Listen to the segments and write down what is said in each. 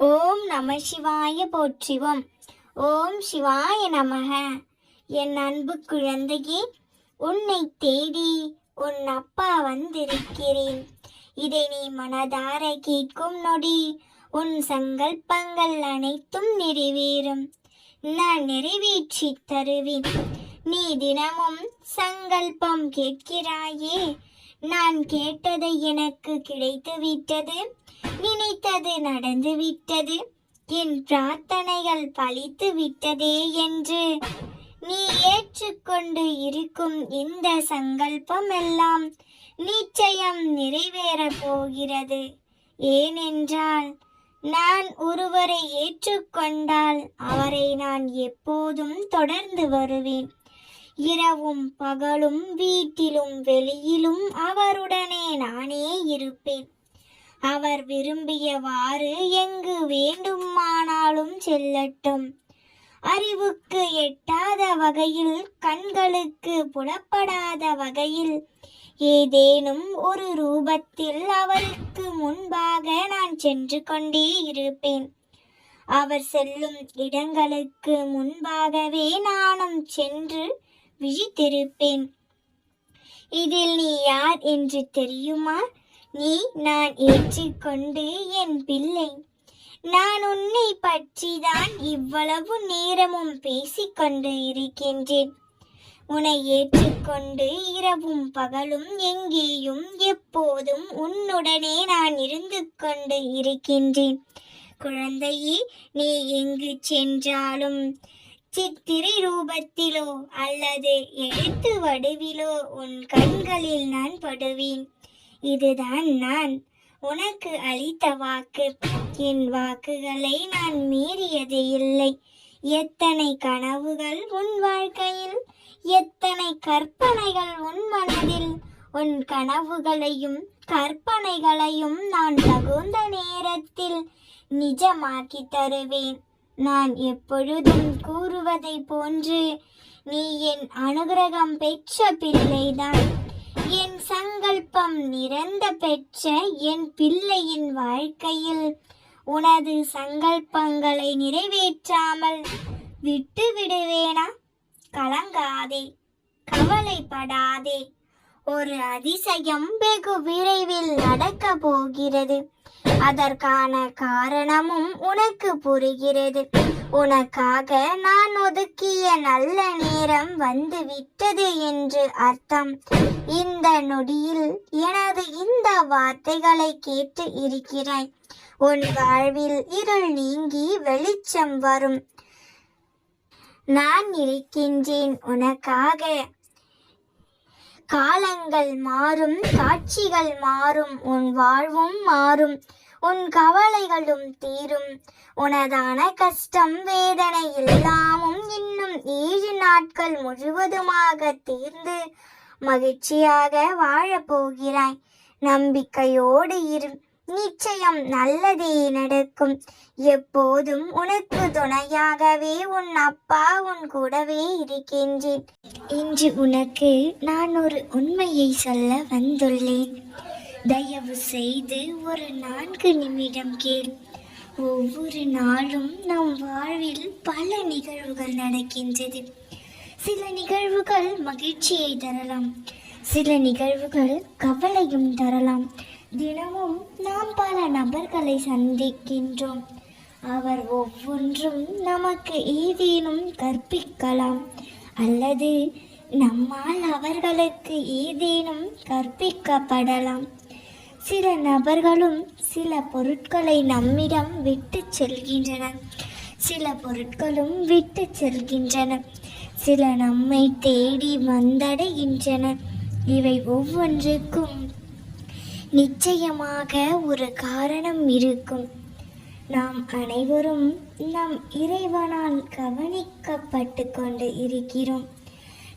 ஓம் நம சிவாய போற்றிவோம். ஓம் சிவாய நமக. என் அன்பு குழந்தையே உன்னை தேடி உன் அப்பா வந்திருக்கிறேன். இதை நீ மனதார கேட்கும் நொடி உன் சங்கல்பங்கள் அனைத்தும் நிறைவேறும். நான் நிறைவேற்றி தருவேன். நீ தினமும் சங்கல்பம் கேட்கிறாயே. நான் கேட்டதை எனக்கு கிடைத்து விட்டது நினைத்தது நடந்து விட்டது. என் பிரார்த்தனைகள் பழித்து விட்டதே என்று. நீ ஏற்றுக்கொண்டு இருக்கும் இந்த சங்கல்பம் எல்லாம் நிச்சயம் நிறைவேறப் போகிறது. ஏனென்றால் நான் ஒருவரை ஏற்றுக்கொண்டால் அவரை நான் எப்போதும் தொடர்ந்து வருவேன். இரவும் பகலும் வீட்டிலும் வெளியிலும் அவருடனே நானே இருப்பேன். அவர் விரும்பியவாறு எங்கு வேண்டுமானாலும் செல்லட்டும். அறிவுக்கு எட்டாத வகையில் கண்களுக்கு புலப்படாத வகையில் ஏதேனும் ஒரு ரூபத்தில் அவருக்கு முன்பாக நான் சென்று கொண்டே இருப்பேன். அவர் செல்லும் இடங்களுக்கு முன்பாகவே நானும் சென்று விழித்திருப்பேன். இதில் நீ யார் என்று தெரியுமா? நீ நான் ஏற்றுக்கொண்டு என் பிள்ளை. நான் உன்னை பற்றிதான் இவ்வளவு நேரமும் பேசிக்கொண்டு இருக்கின்றேன். உன்னை ஏற்றுக்கொண்டு இரவும் பகலும் எங்கேயும் எப்போதும் உன்னுடனே நான் இருந்து கொண்டு இருக்கின்றேன். குழந்தையே நீ எங்கு சென்றாலும் சித்திரை ரூபத்திலோ அல்லது எழுத்து வடிவிலோ உன் கண்களில் நான் படுவேன். இதுதான் நான். உனக்கு அளித்த வாக்கு என் வாக்குகளை நான் மீறியது இல்லை. எத்தனை கனவுகள் உன் வாழ்க்கையில் எத்தனை கற்பனைகள் உன் மனதில். உன் கனவுகளையும் கற்பனைகளையும் நான் தகுந்த நேரத்தில் நிஜமாக்கி தருவேன். நான் எப்பொழுதும் கூறுவதை போன்று நீ என் அனுகிரகம் பெற்ற பிள்ளைதான். விருப்பம் நிறந்த பெற்ற என் பிள்ளையின் வாழ்க்கையில் உனது சங்கல்பங்களை நிறைவேற்றாமல் விட்டு விடுவேனா? கலங்காதே கவலைப்படாதே. ஒரு அதிசயம் வெகு விரைவில் நடக்க போகிறது. அதற்கான காரணமும் உனக்கு புரிகிறது. உனக்காக நான் ஒதுக்கிய நல்ல நேரம் வந்து விட்டது என்று அர்த்தம். இந்த நொடியில் எனது இந்த வார்த்தைகளை கேட்டு இருக்கிறாய் உன் வாழ்வில் இருள் நீங்கி வெளிச்சம் வரும். நான் இருக்கின்றேன் உனக்காக. காலங்கள் மாறும் காட்சிகள் மாறும் உன் வாழ்வும் மாறும். உன் கவலைகளும் தீரும். உனதான கஷ்டம் வேதனை எல்லாமும் இன்னும் ஏழு நாட்கள் முழுவதுமாக தீர்ந்து மகிழ்ச்சியாக வாழப்போகிறாய். நம்பிக்கையோடு இரு. நிச்சயம் நல்லதே நடக்கும். எப்போதும் உனக்கு துணையாகவே உன் அப்பா உன் கூடவே இருக்கின்றேன். இன்று உனக்கு நான் ஒரு உண்மையை சொல்ல வந்துள்ளேன். தயவு செய்து ஒரு நான்கு நிமிடம் கேள். ஒவ்வொரு நாளும் நம் வாழ்வில் பல நிகழ்வுகள் நடக்கின்றது. சில நிகழ்வுகள் மகிழ்ச்சியை தரலாம். சில நிகழ்வுகள் கவலையும் தரலாம். தினமும் நாம் பல நபர்களை சந்திக்கின்றோம். அவர் ஒவ்வொன்றும் நமக்கு ஏதேனும் கற்பிக்கலாம். அல்லது நம்மால் அவர்களுக்கு ஏதேனும் கற்பிக்கப்படலாம். சில நபர்களும் சில பொருட்களை நம்மிடம் விட்டு செல்கின்றன சில பொருட்களும் விட்டு செல்கின்றன. சில நம்மை தேடி வந்தடைகின்றன இவை ஒவ்வொன்றுக்கும் நிச்சயமாக ஒரு காரணம் இருக்கும். நாம் அனைவரும் நம் இறைவனால் கவனிக்கப்பட்டு கொண்டு இருக்கிறோம்.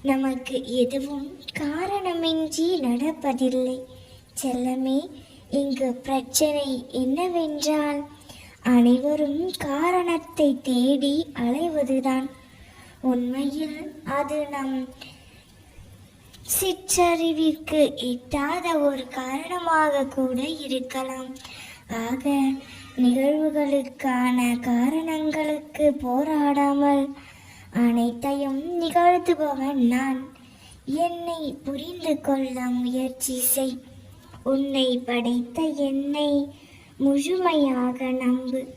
நமக்கு எதுவும் காரணமின்றி நடப்பதில்லை. செல்லமே இங்கு பிரச்சனை என்னவென்றால் அனைவரும் காரணத்தை தேடி அலைவதுதான். உண்மையில் அது நம் சிற்றறிவிற்கு எட்டாத ஒரு காரணமாக கூட இருக்கலாம். ஆக நிகழ்வுகளுக்கான காரணங்களுக்கு போராடாமல் அனைத்தையும் நிகழ்த்துபவன் நான். என்னை புரிந்து கொள்ள முயற்சி செய். உன்னை படைத்த என்னை முழுமையாக நம்பு.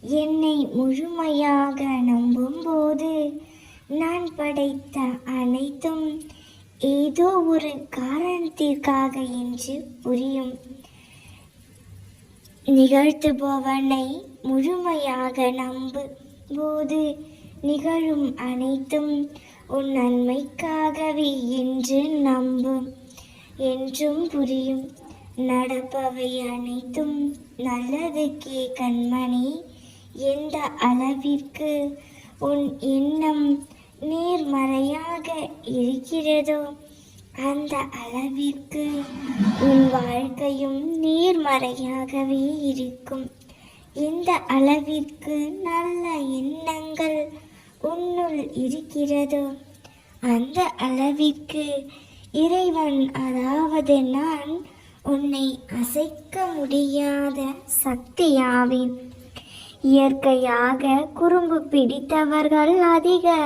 என்னை முழுமையாக நம்பும்போது நான் படைத்த அனைத்தும் ஏதோ ஒரு காரணத்திற்காக என்று புரியும். நிகழ்த்துபவனை முழுமையாக நம்பு போது நிகழும் அனைத்தும் உன் நன்மைக்காகவே என்று நம்பும் என்றும் புரியும். நடப்பவை அனைத்தும் நல்லதுக்கே கண்மணி. எந்த அளவிற்கு உன் எண்ணம் நேர்மறையாக இருக்கிறதோ அந்த அளவிற்கு உன் வாழ்க்கையும் நேர்மறையாகவே இருக்கும். எந்த அளவிற்கு நல்ல எண்ணங்கள் உன்னுள் இருக்கிறதோ அந்த அளவிற்கு இறைவன் அதாவது நான் உன்னை அசைக்க முடியாத சக்தியாவேன். இயற்கையாக குறும்பு பிடித்தவர்கள் அதிக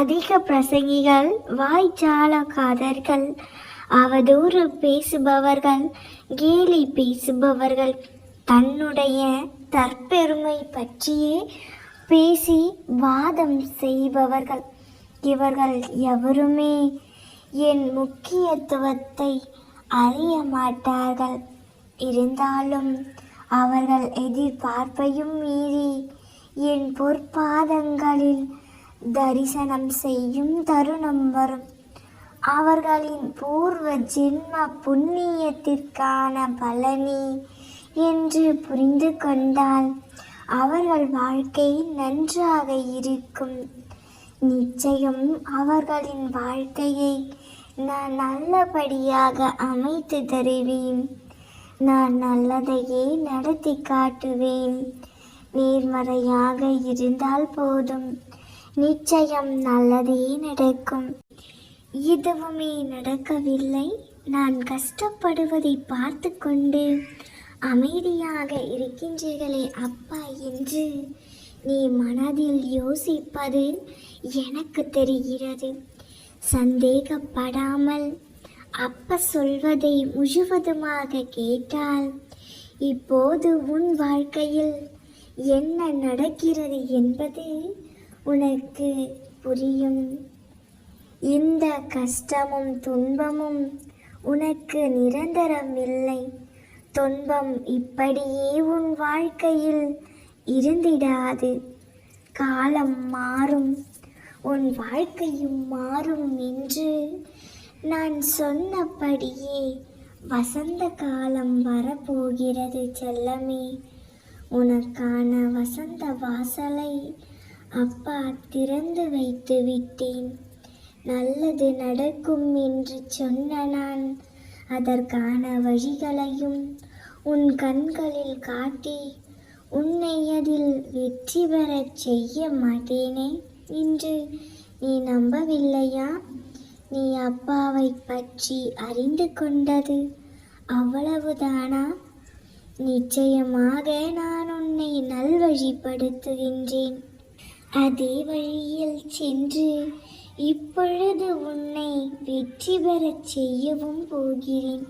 அதிக பிரசங்கிகள் வாய்ச்சாலக்காதர்கள் அவதூறு பேசுபவர்கள் கேலி பேசுபவர்கள் தன்னுடைய தற்பெருமை பற்றியே பேசி வாதம் செய்பவர்கள். இவர்கள் எவருமே என் முக்கியத்துவத்தை அறிய மாட்டார்கள் இருந்தாலும் அவர்கள் எதிர்பார்ப்பையும் மீறி என் பொற்பாதங்களில் தரிசனம் செய்யும் தருணம் வரும். அவர்களின் பூர்வ ஜென்ம புண்ணியத்திற்கான பலனி என்று புரிந்து கொண்டால் அவர்கள் வாழ்க்கை நன்றாக இருக்கும். நிச்சயம் அவர்களின் வாழ்க்கையை நான் நல்லபடியாக அமைத்து தருவேன். நான் நல்லதையே நடத்தி காட்டுவேன். நேர்மறையாக இருந்தால் போதும். நிச்சயம் நல்லதே நடக்கும். எதுவுமே நடக்கவில்லை. நான் கஷ்டப்படுவதை பார்த்து கொண்டு அமைதியாக இருக்கின்றீர்களே அப்பா என்று நீ மனதில் யோசிப்பது எனக்கு தெரிகிறது. சந்தேகப்படாமல் அப்ப சொல்வதை முழுவதுமாக கேட்டால் இப்போது உன் வாழ்க்கையில் என்ன நடக்கிறது என்பது உனக்கு புரியும். இந்த கஷ்டமும் துன்பமும் உனக்கு நிரந்தரம் இல்லை துன்பம் இப்படியே உன் வாழ்க்கையில் இருந்திடாது. காலம் மாறும். உன் வாழ்க்கையும் மாறும் என்று நான் சொன்னபடியே வசந்த காலம் வரப்போகிறது செல்லமே. உனக்கான வசந்த வாசலை அப்பா திறந்து வைத்து விட்டேன். நல்லது நடக்கும் என்று சொன்ன நான் அதற்கான வழிகளையும் உன் கண்களில் காட்டி உன்னை அதில் வெற்றி பெறச் செய்ய மாட்டேனே. இன்று நீ நம்பவில்லையா? நீ அப்பாவை பற்றி அறிந்து கொண்டது அவ்வளவுதானா? நிச்சயமாக நான் உன்னை நல்வழிப்படுத்துகின்றேன். அதே வழியில் சென்று இப்பொழுது உன்னை வெற்றி பெறச் செய்யவும் போகிறேன்.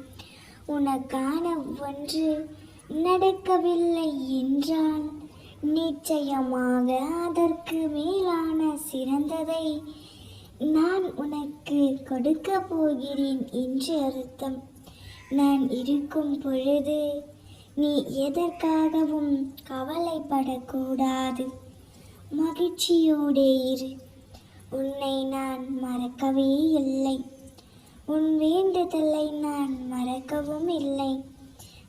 உனக்கான ஒன்று நடக்கவில்லை என்றால் நிச்சயமாக அதற்கு மேலான சிறந்ததை நான் உனக்கு கொடுக்க போகிறேன் என்று அர்த்தம். நான் இருக்கும் பொழுது நீ எதற்காகவும் கவலைப்படக்கூடாது. மகிழ்ச்சியோடே இரு. உன்னை நான் மறக்கவே இல்லை. உன் வேண்டுதலை நான் மறக்கவும் இல்லை.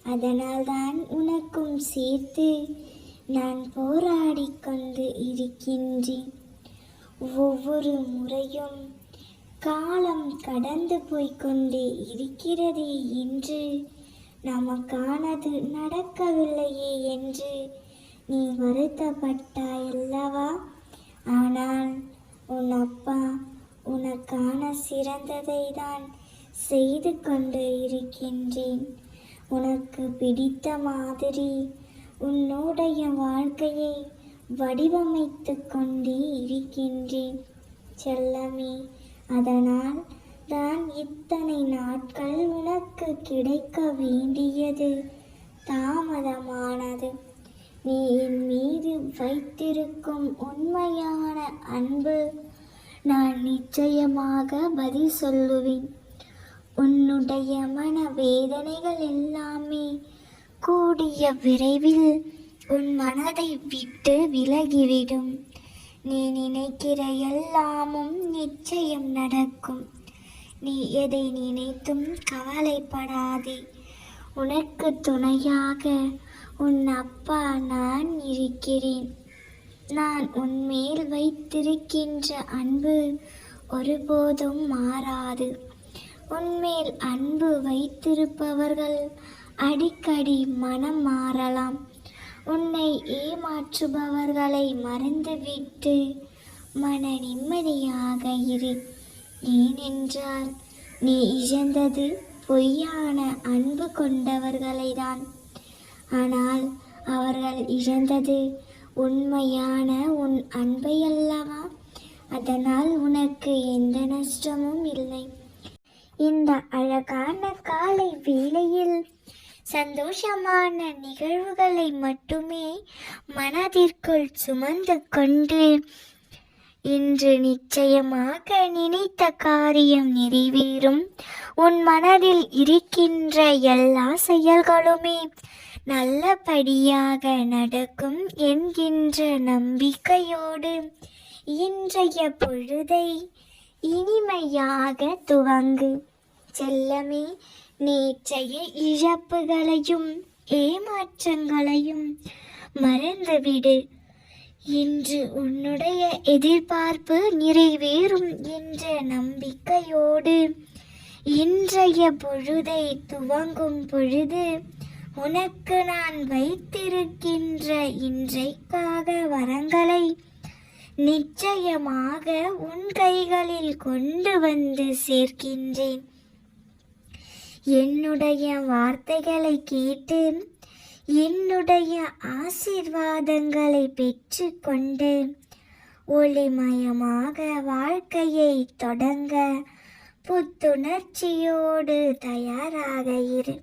அதனால்தான் உனக்கும் சேர்த்து நான் போராடி கொண்டு இருக்கின்றேன். ஒவ்வொரு முறையும் காலம் கடந்து போய்க்கொண்டே இருக்கிறதே என்று நமக்கானது நடக்கவில்லையே என்று நீ வருத்தப்பட்டாயல்லவா ஆனால் உன் அப்பா உனக்கான சிறந்ததை தான் செய்து கொண்டு இருக்கின்றேன். உனக்கு பிடித்த மாதிரி உன்னுடைய வாழ்க்கையை வடிவமைத்து கொண்டே இருக்கின்றேன். செல்லமே அதனால் தான் இத்தனை நாட்கள் உனக்கு கிடைக்க வேண்டியது. தாமதமானது. நீ என் மீது வைத்திருக்கும் உண்மையான அன்பு நான் நிச்சயமாக பதில் சொல்லுவேன். உன்னுடைய மன வேதனைகள் எல்லாமே கூடிய விரைவில் உன் மனதை விட்டு விலகிவிடும். நீ நினைக்கிற எல்லாமும் நிச்சயம் நடக்கும். நீ எதை நினைத்தும் கவலைப்படாதே. உனக்கு துணையாக உன் அப்பா நான் இருக்கிறேன். நான் உன்மேல் வைத்திருக்கின்ற அன்பு ஒருபோதும் மாறாது. உன்மேல் அன்பு வைத்திருப்பவர்கள் அடிக்கடி மனம் மாறலாம். உன்னை ஏமாற்றுபவர்களை மறந்துவிட்டு மன நிம்மதியாக இரு. ஏனென்றால் நீ இழந்தது பொய்யான அன்பு கொண்டவர்களை தான் ஆனால் அவர்கள் இழந்தது உண்மையான உன் அன்பை அல்லவா அதனால் உனக்கு எந்த நஷ்டமும் இல்லை. இந்த அழகான காலை வேளையில் சந்தோஷமான நிகழ்வுகளை மட்டுமே மனதிற்குள் சுமந்து கொண்டு இன்று நிச்சயமாக நினைத்த காரியம் நிறைவேறும். உன் மனதில் இருக்கின்ற எல்லா செயல்களுமே நல்லபடியாக நடக்கும் என்கின்ற நம்பிக்கையோடு இன்றைய பொழுதை இனிமையாக துவங்கு. செல்லமே நேற்றைய இழப்புகளையும் ஏமாற்றங்களையும் மறந்துவிடு. இன்று உன்னுடைய எதிர்பார்ப்பு நிறைவேறும் என்ற நம்பிக்கையோடு இன்றைய பொழுதை துவங்கும் பொழுது உனக்கு நான் வைத்திருக்கின்ற இன்றைக்காக வரங்களை நிச்சயமாக உன் கைகளில் கொண்டு வந்து சேர்க்கின்றேன். என்னுடைய வார்த்தைகளை கேட்டு என்னுடைய ஆசீர்வாதங்களை பெற்றுக்கொண்டு ஒளிமயமாக வாழ்க்கையை தொடங்க புத்துணர்ச்சியோடு தயாராக இரு.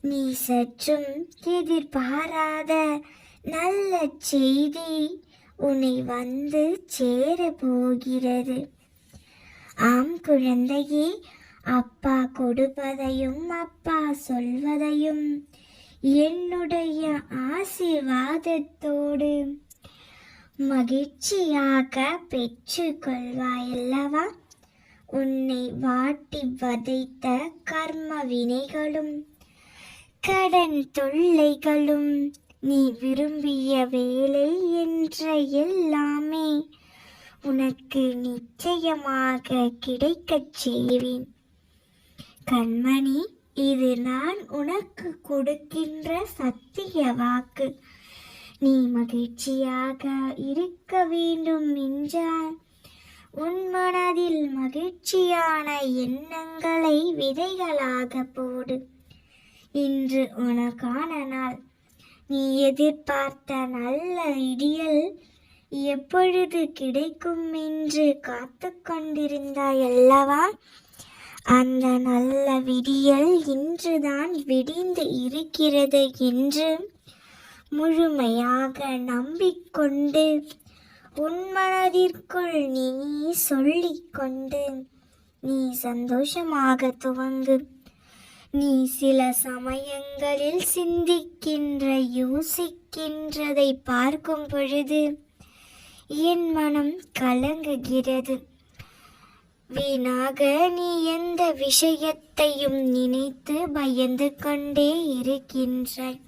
நீ சற்றும் எதிர்பாராத நல்ல செய்தி உன்னை வந்து சேர போகிறது ஆம் குழந்தையே அப்பா கொடுப்பதையும் அப்பா சொல்வதையும் என்னுடைய ஆசீர்வாதத்தோடு மகிழ்ச்சியாக பெற்றுக்கொள்வாயல்லவா உன்னை வாட்டி வதைத்த கர்ம வினைகளும் கடன் தொல்லைகளும் நீ விரும்பிய வேலை என்ற எல்லாமே உனக்கு நிச்சயமாக கிடைக்கச் செய்வேன். கண்மணி இது நான் உனக்கு கொடுக்கின்ற சத்திய வாக்கு. நீ மகிழ்ச்சியாக இருக்க வேண்டும் என்றால் உன் மனதில் மகிழ்ச்சியான எண்ணங்களை விதைகளாக போடு. இன்று உனக்கான நாள். நீ எதிர்பார்த்த நல்ல இடியல் எப்பொழுது கிடைக்கும் என்று காத்து கொண்டிருந்தாய் அல்லவா அந்த நல்ல விடியல் இன்றுதான் விடிந்து இருக்கிறது என்று முழுமையாக நம்பிக்கொண்டு உன் மனதிற்குள் நீ சொல்லிக்கொண்டு நீ சந்தோஷமாக துவங்கு. நீ சில சமயங்களில் சிந்திக்கின்ற யோசிக்கின்றதை பார்க்கும் பொழுது என் மனம் கலங்குகிறது. வீணாக நீ எந்த விஷயத்தையும் நினைத்து பயந்து கொண்டே இருக்கின்றாய்.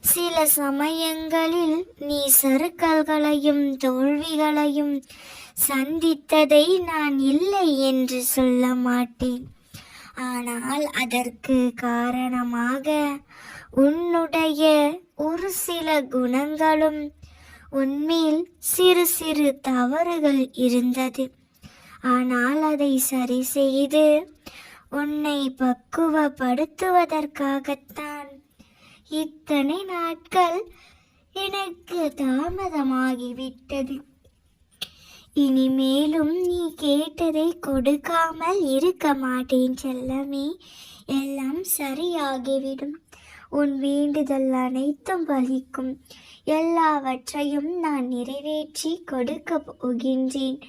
சில சமயங்களில் நீ சறுக்கல்களையும் தோல்விகளையும் சந்தித்ததை நான் இல்லை என்று சொல்ல மாட்டேன். ஆனால் அதற்கு காரணமாக உன்னுடைய ஒரு சில குணங்களும் உன்மேல் சிறு சிறு தவறுகள் இருந்தது. ஆனால் அதை சரி செய்து உன்னை பக்குவப்படுத்துவதற்காகத்தான். இத்தனை நாட்கள் எனக்கு தாமதமாகிவிட்டது. இனிமேலும் நீ கேட்டதை கொடுக்காமல் இருக்க மாட்டேன் செல்லமே. எல்லாம் சரியாகிவிடும். உன் வேண்டுதல் அனைத்தும் பலிக்கும் எல்லாவற்றையும் நான் நிறைவேற்றி கொடுக்க போகின்றேன்.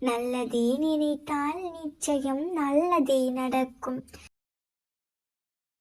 நல்லதே நினைத்தால் நிச்சயம் நல்லதே நடக்கும்.